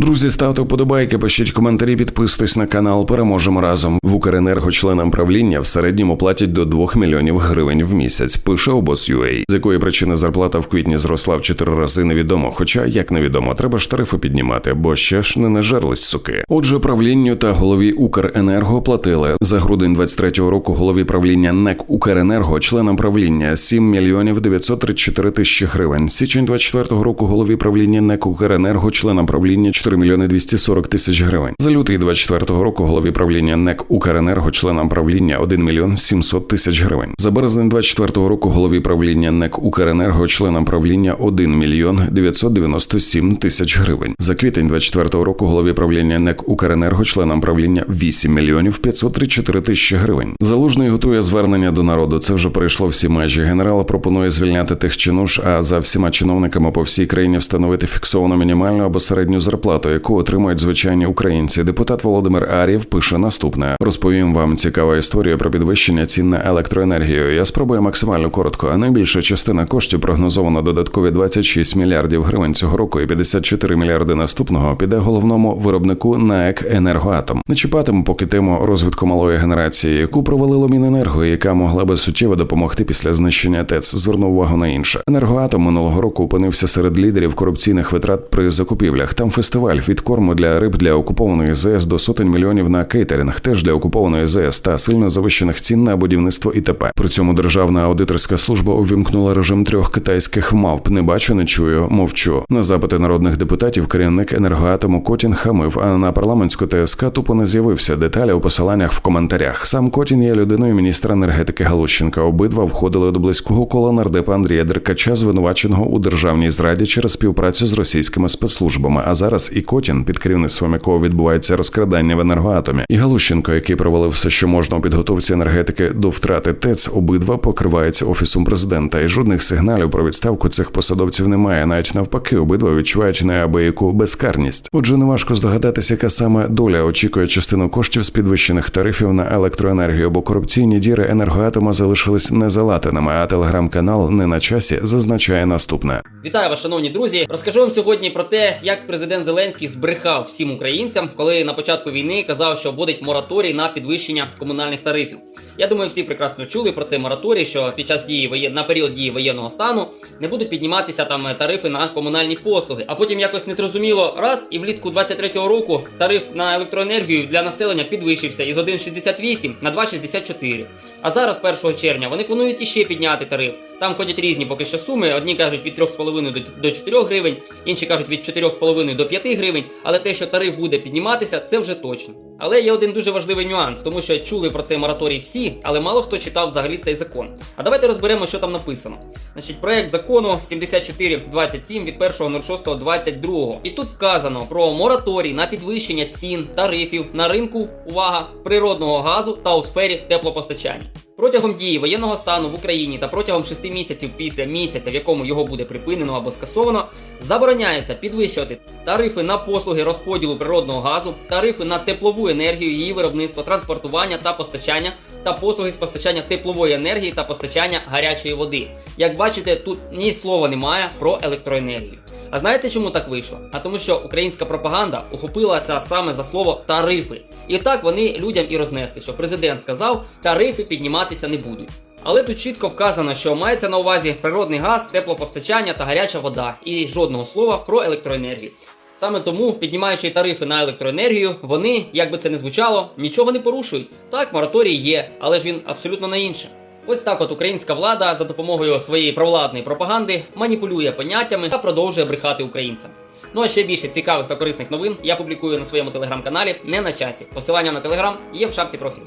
Друзі, ставте вподобайки, пишіть коментарі, підписуйтесь на канал. Переможемо разом. В Укренерго членам правління в середньому платять до 2 мільйонів гривень в місяць. Пише обос.ua. З якої причини зарплата в квітні зросла в 4 рази невідомо. Хоча як невідомо, треба ж тарифи піднімати, бо ще ж не нажерлись суки. Отже, правлінню та голові Укренерго платили за грудень 23-го року. Голові правління НЕК Укренерго членам правління 7 мільйонів 934 тисячі гривень. Січень 24-го року голові правління НЕК Укренерго членам правління 4 мільйони 240 тисяч гривень. За лютий 24-го року голові правління НЕК Укренерго членам правління 1 мільйон 700 тисяч гривень. За березень 24-го року голові правління НЕК Укренерго членам правління 1 мільйон 997 тисяч гривень. За квітень 24-го року голові правління НЕК Укренерго членам правління 8 мільйонів 534 тисячі гривень. Залужний готує звернення до народу. Це вже перейшло всі межі. Генерал пропонує звільняти тих чинуш, а за всіма чиновниками по всій країні встановити фіксовану мінімальну або середню зарплату, яку отримують звичайні українці. Депутат Володимир Ар'єв пише наступне: розповім вам цікаву історію про підвищення цін на електроенергію. Я спробую максимально коротко. А найбільша частина коштів прогнозовано додаткові 26 мільярдів гривень цього року і 54 мільярди наступного піде головному виробнику НАЕК Енергоатом. Не чіпатиму поки тему розвитку малої генерації, яку провалило Міненерго, яка могла би суттєво допомогти після знищення ТЕЦ. Звернув увагу на інше. Енергоатом минулого року опинився серед лідерів корупційних витрат при закупівлях. Там фестиваль від корму для риб для окупованої ЗС до сотень мільйонів на кейтеринг, теж для окупованої ЗС та сильно завищених цін на будівництво ІТП. При цьому державна аудиторська служба увімкнула режим трьох китайських мавп. Не бачу, не чую, мовчу. На запити народних депутатів керівник енергоатому Котін хамив, а на парламентську ТСК тупо не з'явився. Деталі у посиланнях в коментарях. Сам Котін є людиною міністра енергетики Галущенка. Обидва входили до близького кола нардепа Андрія Деркача, звинуваченого у державній зраді через співпрацю з російськими спецслужбами. А зараз і Котін, під керівництвом якого відбувається розкрадання в енергоатомі, і Галущенко, який провалив все, що можна у підготовці енергетики до втрати ТЕЦ, обидва покриваються офісом президента, і жодних сигналів про відставку цих посадовців немає. Навіть навпаки, обидва відчувають неабияку безкарність. Отже, неважко здогадатися, яка саме доля очікує частину коштів з підвищених тарифів на електроенергію, бо корупційні діри енергоатома залишились незалатаними. А телеграм-канал не на часі зазначає наступне. Вітаю вас, шановні друзі. Розкажу вам сьогодні про те, як президент Зеленський збрехав всім українцям, коли на початку війни казав, що вводить мораторій на підвищення комунальних тарифів. Я думаю, всі прекрасно чули про цей мораторій, що під час дії на період дії воєнного стану не будуть підніматися там тарифи на комунальні послуги. А потім якось незрозуміло раз і влітку 23-го року тариф на електроенергію для населення підвищився із 1,68 на 2,64. А зараз, 1 червня, вони планують іще підняти тариф. Там ходять різні поки що суми. Одні кажуть від 3,5 до- до 4 гривень, інші кажуть від 4,5 до 5 гривень. Але те, що тариф буде підніматися, це вже точно. Але є один дуже важливий нюанс, тому що чули про цей мораторій всі, але мало хто читав взагалі цей закон. А давайте розберемо, що там написано. Значить, проект закону 7427 від 1.06.22. І тут вказано про мораторій на підвищення цін, тарифів на ринку, увага, природного газу та у сфері теплопостачання. Протягом дії воєнного стану в Україні та протягом 6 місяців після місяця, в якому його буде припинено або скасовано, забороняється підвищувати тарифи на послуги розподілу природного газу, тарифи на теплову енергію, її виробництво, транспортування та постачання, та послуги з постачання теплової енергії та постачання гарячої води. Як бачите, тут ні слова немає про електроенергію. А знаєте, чому так вийшло? А тому, що українська пропаганда ухопилася саме за слово тарифи. І так вони людям і рознесли, що президент сказав, тарифи підніматися не будуть. Але тут чітко вказано, що мається на увазі природний газ, теплопостачання та гаряча вода, і жодного слова про електроенергію. Саме тому, піднімаючи тарифи на електроенергію, вони, як би це не звучало, нічого не порушують. Так, мораторій є, але ж він абсолютно на інше. Ось так от українська влада за допомогою своєї провладної пропаганди маніпулює поняттями та продовжує брехати українцям. Ну а ще більше цікавих та корисних новин я публікую на своєму телеграм-каналі не на часі. Посилання на телеграм є в шапці профілю.